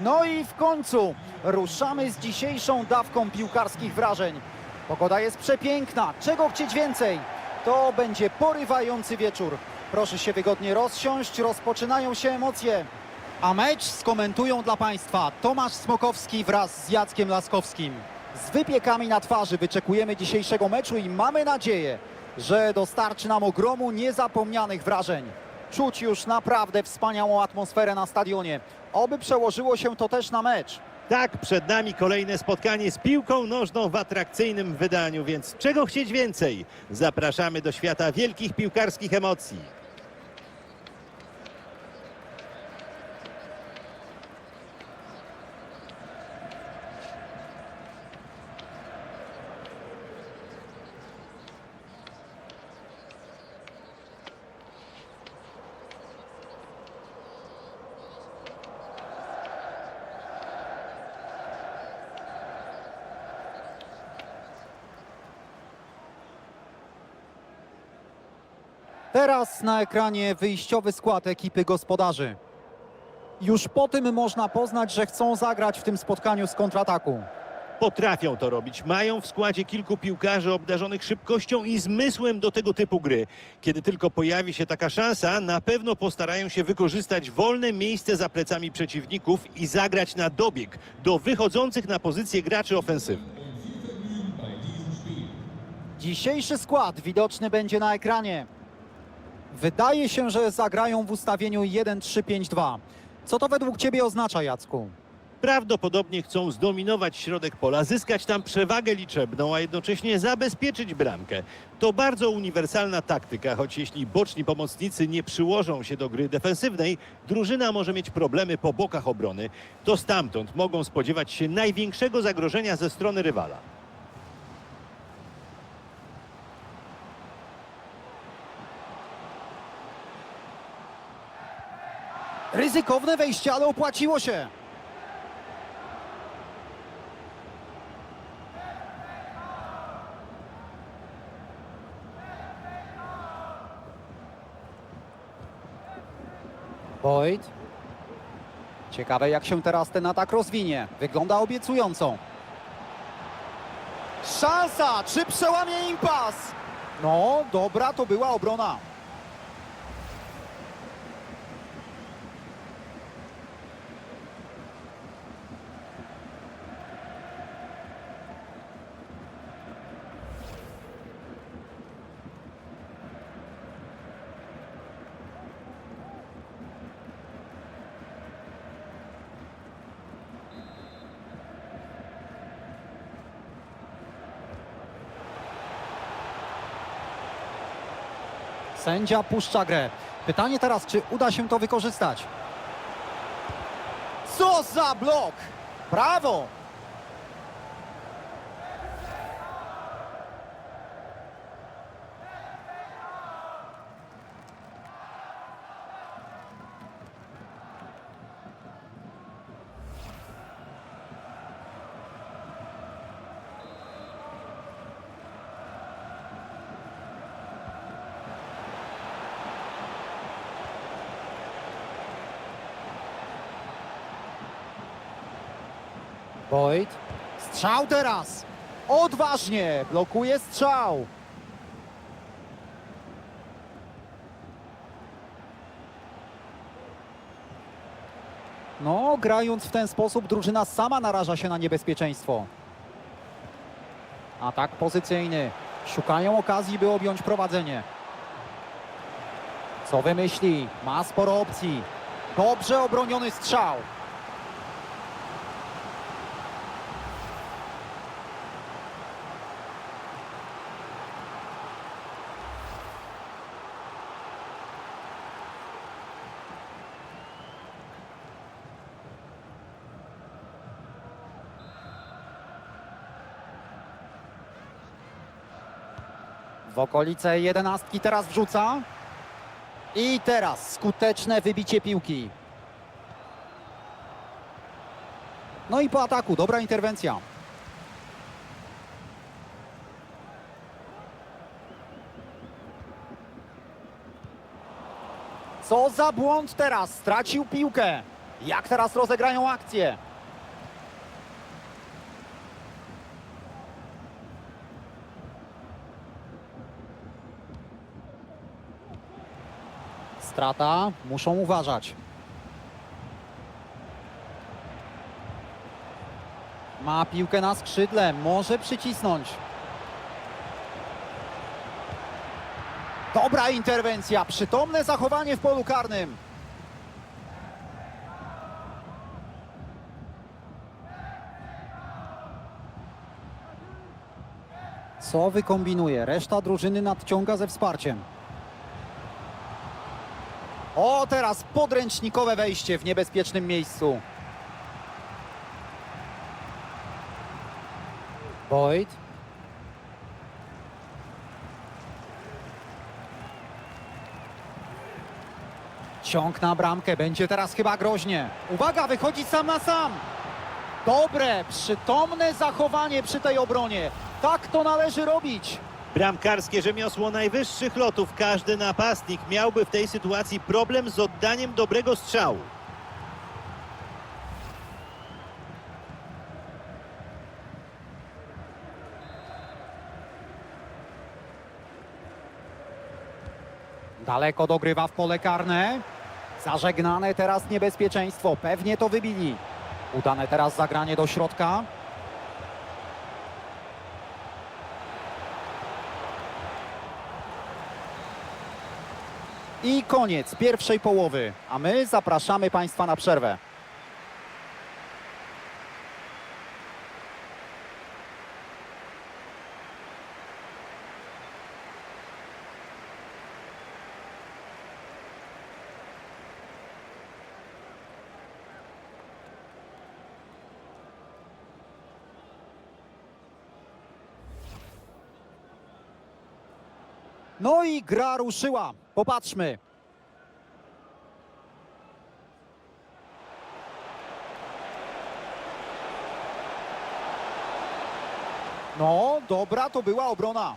No i w końcu ruszamy z dzisiejszą dawką piłkarskich wrażeń. Pogoda jest przepiękna, czego chcieć więcej? To będzie porywający wieczór. Proszę się wygodnie rozsiąść, rozpoczynają się emocje. A mecz skomentują dla Państwa Tomasz Smokowski wraz z Jackiem Laskowskim. Z wypiekami na twarzy wyczekujemy dzisiejszego meczu i mamy nadzieję, że dostarczy nam ogromu niezapomnianych wrażeń. Czuć już naprawdę wspaniałą atmosferę na stadionie. Oby przełożyło się to też na mecz. Tak, przed nami kolejne spotkanie z piłką nożną w atrakcyjnym wydaniu, więc czego chcieć więcej? Zapraszamy do świata wielkich piłkarskich emocji. Teraz na ekranie wyjściowy skład ekipy gospodarzy. Już po tym można poznać, że chcą zagrać w tym spotkaniu z kontrataku. Potrafią to robić. Mają w składzie kilku piłkarzy obdarzonych szybkością i zmysłem do tego typu gry. Kiedy tylko pojawi się taka szansa, na pewno postarają się wykorzystać wolne miejsce za plecami przeciwników i zagrać na dobieg do wychodzących na pozycję graczy ofensywnych. Dzisiejszy skład widoczny będzie na ekranie. Wydaje się, że zagrają w ustawieniu 1-3-5-2. Co to według Ciebie oznacza, Jacku? Prawdopodobnie chcą zdominować środek pola, zyskać tam przewagę liczebną, a jednocześnie zabezpieczyć bramkę. To bardzo uniwersalna taktyka, choć jeśli boczni pomocnicy nie przyłożą się do gry defensywnej, drużyna może mieć problemy po bokach obrony. To stamtąd mogą spodziewać się największego zagrożenia ze strony rywala. Ryzykowne wejście, ale opłaciło się. Boyd. Ciekawe jak się teraz ten atak rozwinie. Wygląda obiecująco. Szansa! Czy przełamie impas? No, dobra to była obrona. Sędzia puszcza grę. Pytanie teraz, czy uda się to wykorzystać? Co za blok! Brawo! Boyd. Strzał teraz! Odważnie! Blokuje strzał! No, grając w ten sposób, drużyna sama naraża się na niebezpieczeństwo. Atak pozycyjny. Szukają okazji, by objąć prowadzenie. Co wymyśli? Ma sporo opcji. Dobrze obroniony strzał. W okolice jedenastki teraz wrzuca. I teraz skuteczne wybicie piłki. No i po ataku, dobra interwencja. Co za błąd teraz, stracił piłkę. Jak teraz rozegrają akcję? Strata, muszą uważać. Ma piłkę na skrzydle, może przycisnąć. Dobra interwencja, przytomne zachowanie w polu karnym. Co wykombinuje? Reszta drużyny nadciąga ze wsparciem. O, teraz podręcznikowe wejście w niebezpiecznym miejscu. Boyd. Ciąg na bramkę, będzie teraz chyba groźnie. Uwaga, wychodzi sam na sam. Dobre, przytomne zachowanie przy tej obronie. Tak to należy robić. Bramkarskie rzemiosło najwyższych lotów. Każdy napastnik miałby w tej sytuacji problem z oddaniem dobrego strzału. Daleko dogrywa w pole karne. Zażegnane teraz niebezpieczeństwo. Pewnie to wybili. Udane teraz zagranie do środka. I koniec pierwszej połowy. A my zapraszamy Państwa na przerwę. No i gra ruszyła. Popatrzmy. No, dobra to była obrona.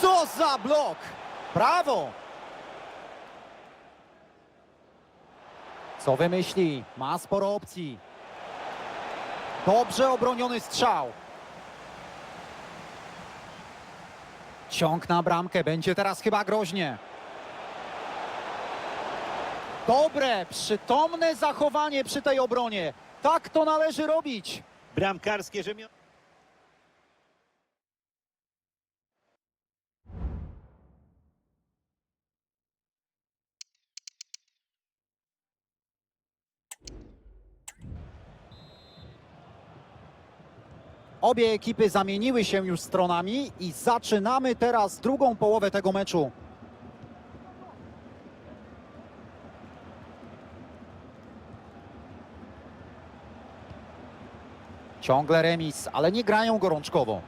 Co za blok! Brawo! Co wymyśli? Ma sporo opcji. Dobrze obroniony strzał. Ciąg na bramkę, będzie teraz chyba groźnie. Dobre, przytomne zachowanie przy tej obronie. Tak to należy robić. Bramkarskie rzemiosło. Obie ekipy zamieniły się już stronami i zaczynamy teraz drugą połowę tego meczu. Ciągle remis, ale nie grają gorączkowo.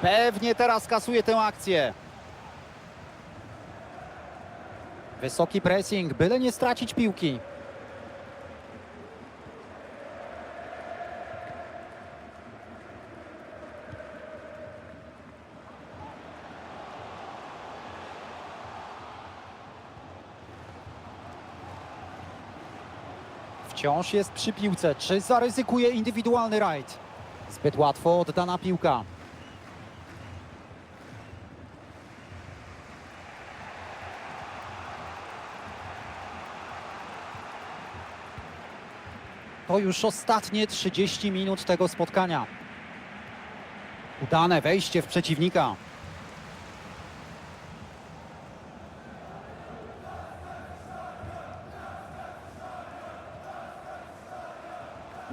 Pewnie teraz kasuje tę akcję. Wysoki pressing, byle nie stracić piłki. Wciąż jest przy piłce. Czy zaryzykuje indywidualny rajd? Zbyt łatwo oddana piłka. To już ostatnie 30 minut tego spotkania. Udane wejście w przeciwnika.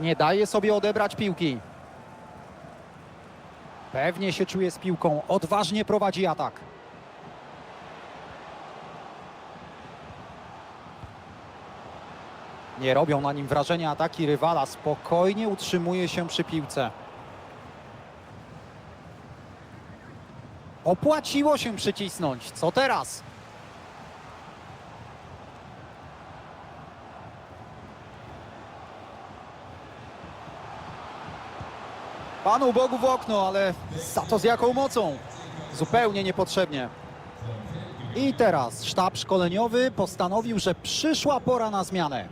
Nie daje sobie odebrać piłki. Pewnie się czuje z piłką. Odważnie prowadzi atak. Nie robią na nim wrażenia ataki rywala. Spokojnie utrzymuje się przy piłce. Opłaciło się przycisnąć. Co teraz? Panu Bogu w okno, ale za to z jaką mocą? Zupełnie niepotrzebnie. I teraz sztab szkoleniowy postanowił, że przyszła pora na zmianę.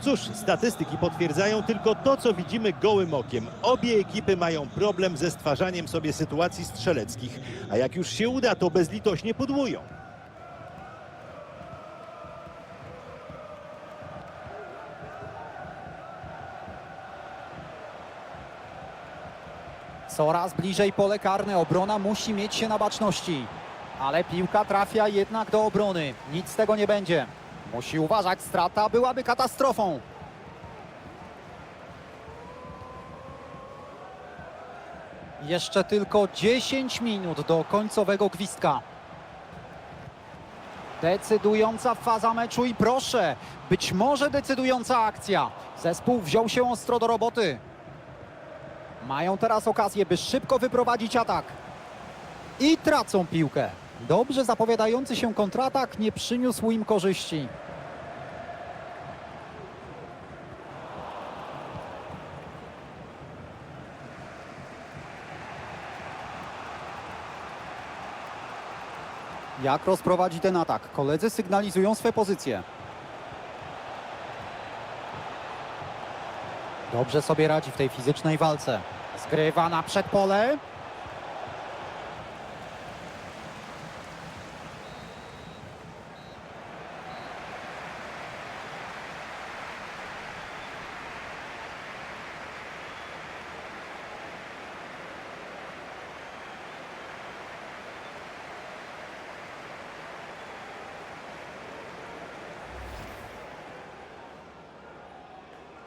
Cóż, statystyki potwierdzają tylko to, co widzimy gołym okiem. Obie ekipy mają problem ze stwarzaniem sobie sytuacji strzeleckich, a jak już się uda, to bezlitośnie pudłują. Coraz bliżej pole karne. Obrona musi mieć się na baczności. Ale piłka trafia jednak do obrony. Nic z tego nie będzie. Musi uważać, strata byłaby katastrofą. Jeszcze tylko 10 minut do końcowego gwizdka. Decydująca faza meczu i proszę, być może decydująca akcja. Zespół wziął się ostro do roboty. Mają teraz okazję, by szybko wyprowadzić atak. I tracą piłkę. Dobrze zapowiadający się kontratak nie przyniósł im korzyści. Jak rozprowadzi ten atak? Koledzy sygnalizują swe pozycje. Dobrze sobie radzi w tej fizycznej walce. Zgrywa na przedpole.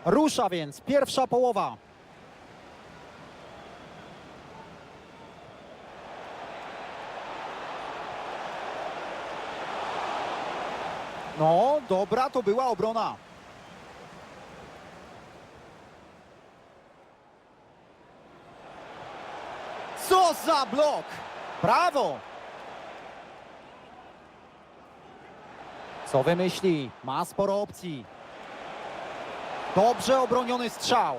Rusza więc pierwsza połowa. No, dobra to była obrona. Co za blok! Brawo! Co wymyśli? Ma sporo opcji. Dobrze obroniony strzał.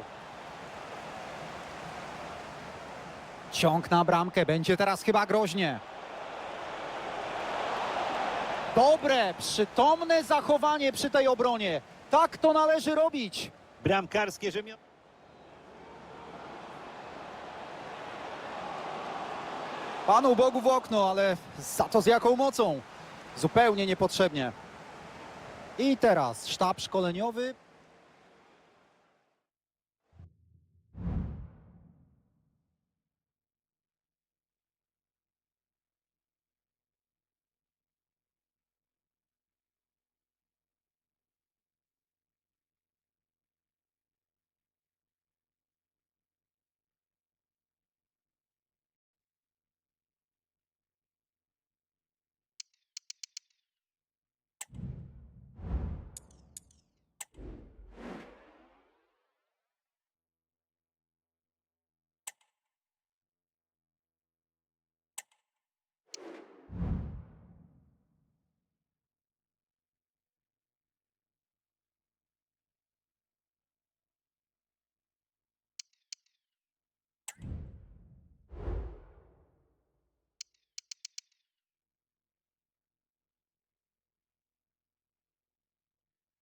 Ciąg na bramkę. Będzie teraz chyba groźnie. Dobre, przytomne zachowanie przy tej obronie. Tak to należy robić. Bramkarskie rzemiosło. Panu Bogu w okno, ale za to z jaką mocą? Zupełnie niepotrzebnie. I teraz sztab szkoleniowy